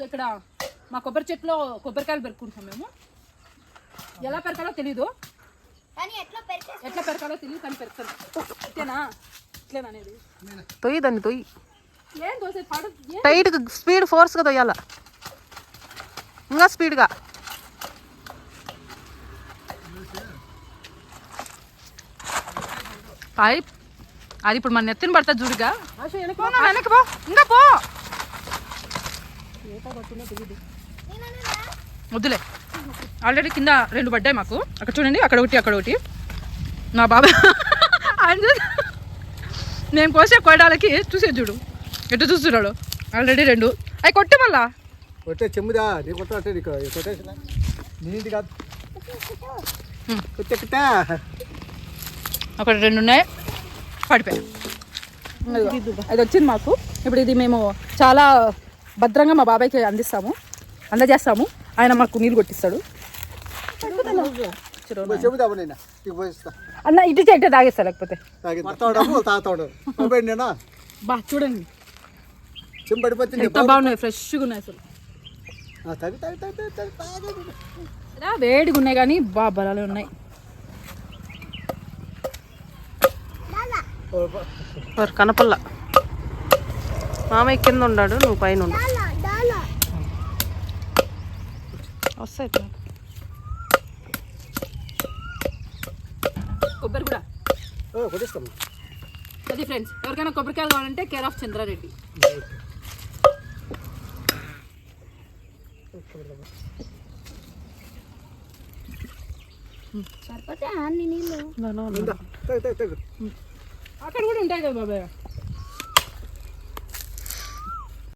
So ఇక్కడ మా కొబ్బరి చెట్లో కొబ్బరికాయలు పెరుక్కుంటాం మేము. ఎలా పెరకాలో తెలీదు. కానీ ఎట్లా పెరకాలో తెలియదు కానీ పెరుకుతాం అంతేనా ఇట్లేనా అనేది? తొయ్యి దాన్ని తొయ్యి. ఏం దోశ పడు. టైట్గా స్పీడ్ ఫోర్స్గా తొయ్యాల. ఇంకా స్పీడ్గా. పైప్ అది ఇప్పుడు మన నెత్తిన పడతా చూడుగా. వెనక్కి పో. ఇంకా పో. వద్దులే ఆల్రెడీ కింద రెండు పడ్డాయి మాకు అక్కడ చూడండి అక్కడ ఒకటి అక్కడ ఒకటి నా బాబాయ్ ఆయన చూసి నేను కోసే కొయ్యడాలకి చూసే చూడు ఎటు చూస్తున్నాడు ఆల్రెడీ రెండు అవి కొట్టే మళ్ళా కొట్టే చెమ్ముదా నీ కొట్ట అంటే నీకు కొట్టేసిన నీది కాదు అక్కడ రెండు ఉన్నాయి పడిపోయాయి అది వచ్చింది మాకు ఇప్పుడు ఇది మేము చాలా భద్రంగా మా బాబాయ్కి అందిస్తాము అందజేస్తాము. ఆయన మాకు నీళ్ళు కొట్టిస్తాడు. అన్న ఇటు చెట్టు తాగేస్తా లేకపోతే. బా చూడండి. చెంబు పడిపోతుంది ఎంత బాగున్నాయి ఫ్రెష్గా ఉన్నాయి అసలు. వేడిగా ఉన్నాయి కానీ బా బలాలు ఉన్నాయి. కనపల్ల మామయ్య కింద ఉన్నాడు నువ్వు పైన ఉండు. వస్తాయి కొబ్బరి కూడా. అది ఫ్రెండ్స్ ఎవరికైనా కొబ్బరికాయలు కావాలంటే కేర్ ఆఫ్ చంద్రారెడ్డి. అక్కడ కూడా ఉంటాయి కదా బాబాయ్.